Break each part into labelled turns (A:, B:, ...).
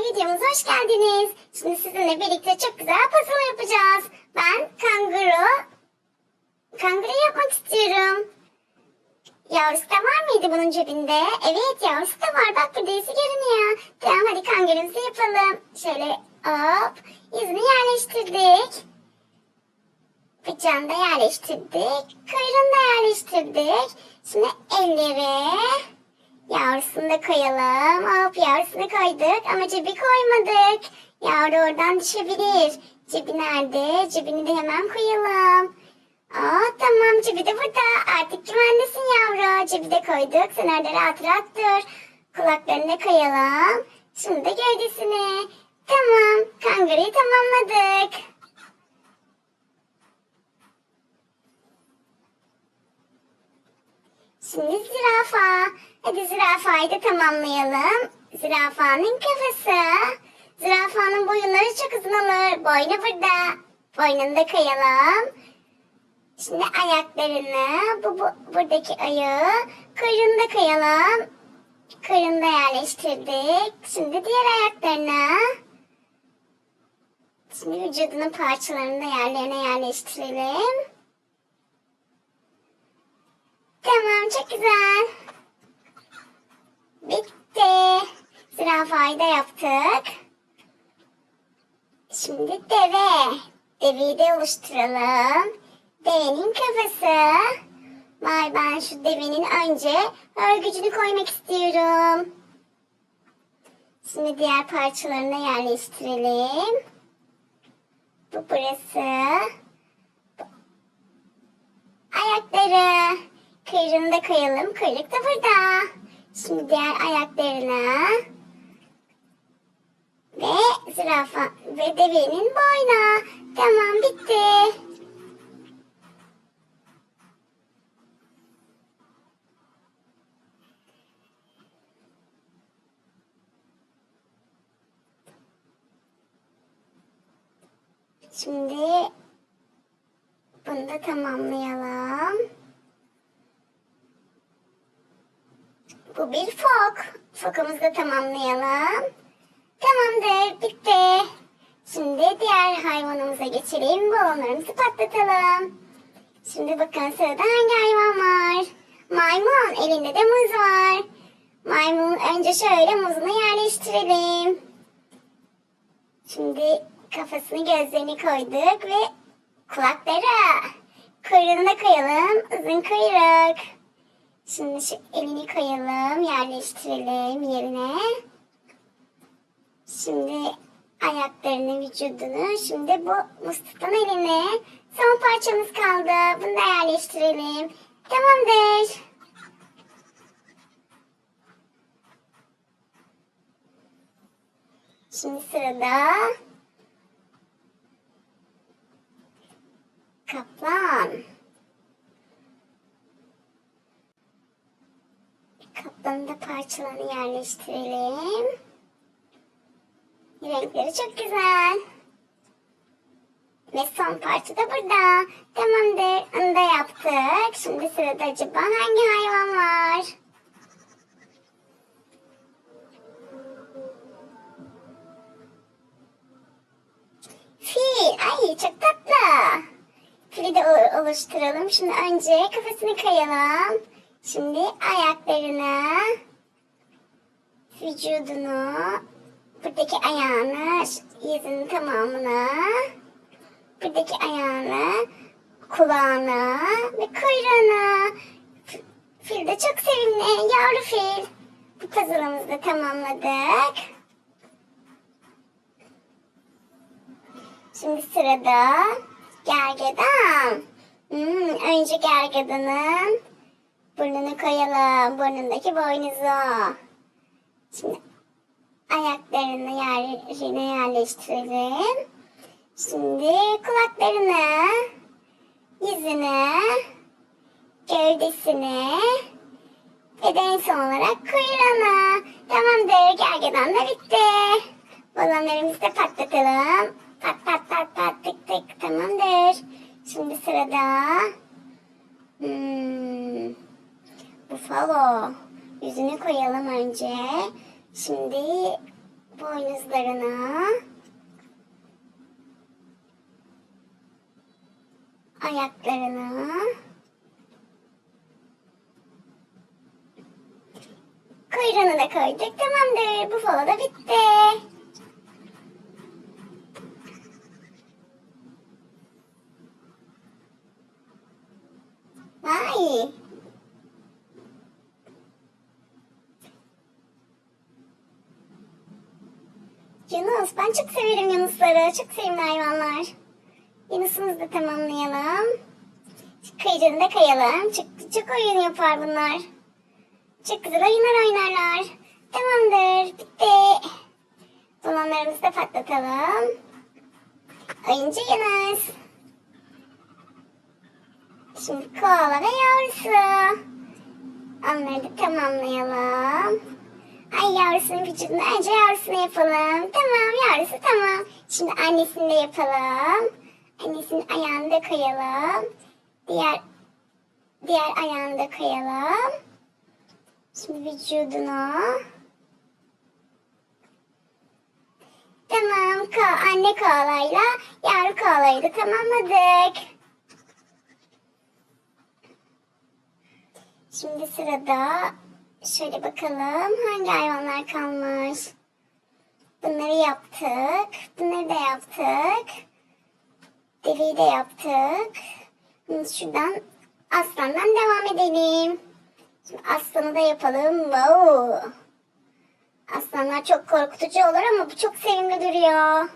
A: videomuza hoş geldiniz. Şimdi sizinle birlikte çok güzel puzzle yapacağız. Ben kanguru, kanguru yapmak istiyorum. Yavrusu da var mıydı bunun cebinde? Evet yavrusu da var. Bak burada izi görünüyor. Tamam hadi kangurumuzu yapalım. Şöyle hop izini yerleştirdik. Bıçağını da yerleştirdik. Kuyruğunu da yerleştirdik. Şimdi elleri yavrusunu da koyalım. Hop yavrusunu koyduk ama cebi koymadık. Yavru oradan düşebilir. Cebi nerede? Cebini de hemen koyalım. Aa tamam cebi de burada. Artık güvendesin yavru. Cebi de koyduk. Sen orada rahat rahat dur. Kulaklarını koyalım. Şimdi de gövdesini. Tamam. Kanguruyu tamamladık. Şimdi zürafa. Hadi zürafayı da tamamlayalım. Zürafanın kafası. Zürafanın boyunları çok uzun olur. Boynu burada. Boynunu da kayalım. Şimdi ayaklarını, bu, bu buradaki ayağı, kuyruğunu da kayalım. Kuyruğunu da yerleştirdik. Şimdi diğer ayaklarını. Şimdi vücudunun parçalarını da yerlerine yerleştirelim. Tamam çok güzel. Bitti. Zürafayı da yaptık. Şimdi deve. Deveyi de oluşturalım. Devenin kafası. Vay ben şu devenin önce örgücünü koymak istiyorum. Şimdi diğer parçalarını yerleştirelim. Bu burası. Ayakları. Kuyruğunu da koyalım. Kuyruk da burada. Şimdi diğer ayaklarına. Ve zürafa ve devenin boynu. Tamam bitti. Şimdi bunu da tamamlayalım. Bu bir fok. Fokumuzu da tamamlayalım. Tamamdır, bitti. Şimdi diğer hayvanımıza geçelim. Balonlarımızı patlatalım. Şimdi bakın sırada hangi hayvan var? Maymun, elinde de muz var. Maymun önce şöyle muzunu yerleştirelim. Şimdi kafasını gözlerini koyduk ve kulakları. Kuyruğunu da koyalım. Uzun kuyruk. Şimdi şu elini koyalım, yerleştirelim yerine. Şimdi ayaklarını, vücudunu, şimdi bu Mustafa'nın eline. Son parçamız kaldı. Bunu da yerleştirelim. Tamamdır. Şimdi sırada Parçalarını yerleştirelim. Renkleri çok güzel. Ve son parça da burada. Tamamdır. Onu da yaptık. Şimdi sırada acaba hangi hayvan var? Fil. Ay çok tatlı. Fili de oluşturalım. Şimdi önce kafasını kayalım. Şimdi ayaklarını, vücudunu, buradaki ayağını, yüzünün tamamını, buradaki ayağını, kulağını ve kuyruğunu. F- Fil de çok sevimli, yavru fil. Bu puzzle'ımızı da tamamladık. Şimdi sırada gergedan. Hmm, önce gergedanın burnunu koyalım. Burnundaki boynuzu. Şimdi ayaklarını yerine yerleştirelim. Şimdi kulaklarını, yüzünü, gövdesini ve de en son olarak kuyruğunu. Tamamdır. Gergedan da bitti. Balonlarımızı da patlatalım. Pat pat tık tık. Tamamdır. Şimdi sırada hmm, Buffalo. Yüzünü koyalım önce. Şimdi boynuzlarını, ayaklarını, kuyruğunu da koyduk. Tamamdır. Bu falo da bitti. Vay. Yunus, ben çok severim yunusları. Çok sevimli hayvanlar. Yunus'umuzu da tamamlayalım. Kıyıcını da kayalım. Çok, çok oyun yapar bunlar. Çok güzel oyunlar oynarlar. Tamamdır, bitti. Balonlarımızı da patlatalım. Oyuncu Yunus. Şimdi koala ve yavrusu. Onları da tamamlayalım. Ay yavrusunun vücudunu önce yavrusunu yapalım. Tamam yavrusu tamam. Şimdi annesini de yapalım. Annesinin ayağını da koyalım. Diğer diğer ayağını da koyalım. Şimdi vücudunu. Tamam ko anne koalayla yavru koalayı da tamamladık. Şimdi sırada şöyle bakalım hangi hayvanlar kalmış. Bunları yaptık. Bunları da yaptık. Deveyi de yaptık. Şuradan aslandan devam edelim. Şimdi aslanı da yapalım. Wow. Aslanlar çok korkutucu olur ama bu çok sevimli duruyor.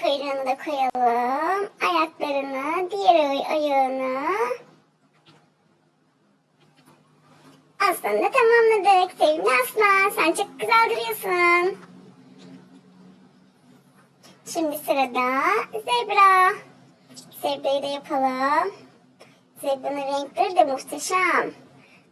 A: Kuyruğunu da koyalım. Ayaklarını, diğer ay- ayağını. Aslanı da tamamladık. Sevimli aslan. Sen çok güzel duruyorsun. Şimdi sırada zebra. Zebrayı da yapalım. Zebranın renkleri de muhteşem.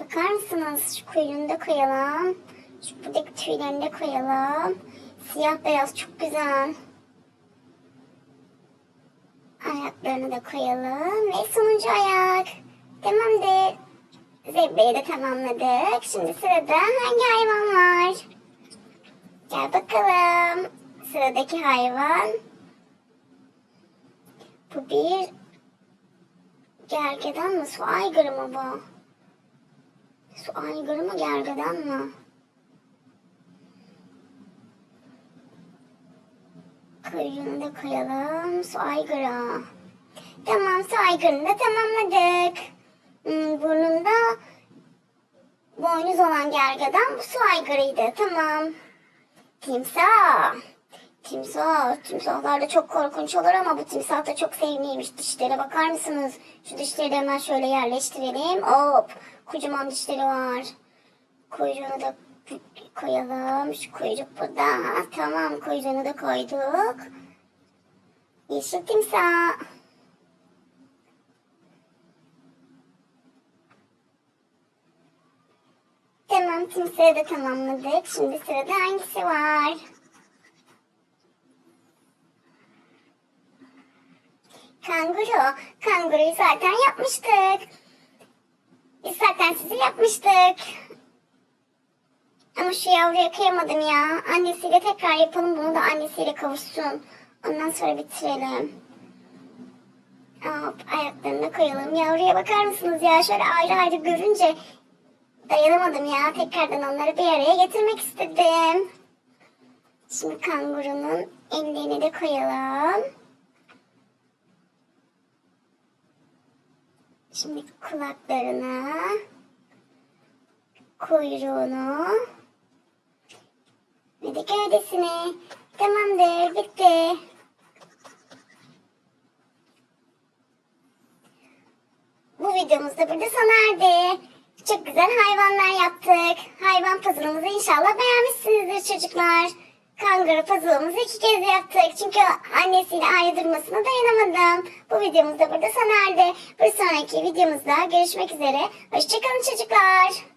A: Bakar mısınız? Şu kuyruğunu da koyalım. Şu buradaki tüylerini de koyalım. Siyah beyaz çok güzel. Ayaklarını da koyalım. Ve sonuncu ayak. Tamamdır. Zebrayı da tamamladık. Şimdi sırada hangi hayvan var? Gel bakalım. Sıradaki hayvan. Bu bir gergedan mı? Su aygırı mı bu? Su aygırı mı gergedan mı? Kuyruğunu da koyalım. Su aygırı. Tamam su aygırını da tamamladık. Hmm, burnunda boynuz olan gergedan bu su aygırıydı. Tamam. Timsah. Timsah. Timsahlar da çok korkunç olur ama bu timsah da çok sevimliymiş. Dişlere bakar mısınız? Şu dişleri de hemen şöyle yerleştirelim. Hop. Kocaman dişleri var. Kuyruğunu da koyalım. Şu kuyruk burada. Tamam kuyruğunu da koyduk. Yeşil timsah. Tamam timsahı da tamamladık. Şimdi sırada hangisi var? Kanguru. Kanguruyu zaten yapmıştık. Biz zaten sizi yapmıştık. Ama şu yavruya kıyamadım ya. Annesiyle tekrar yapalım bunu da annesiyle kavuşsun. Ondan sonra bitirelim. Hop ayaklarını koyalım. Yavruya bakar mısınız ya? Şöyle ayrı ayrı görünce dayanamadım ya. Tekrardan onları bir araya getirmek istedim. Şimdi kangurunun ellerini de koyalım. Şimdi kulaklarını, kuyruğunu ve de gövdesini. Tamamdır, bitti. Bu videomuz da burada sona erdi. Çok güzel hayvanlar yaptık. Hayvan puzzle'ımızı inşallah beğenmişsinizdir çocuklar. Kanguru puzzle'ımızı iki kez yaptık. Çünkü annesiyle ayrı durmasına dayanamadım. Bu videomuz da burada sona erdi. Bir sonraki videomuzda görüşmek üzere. Hoşçakalın çocuklar.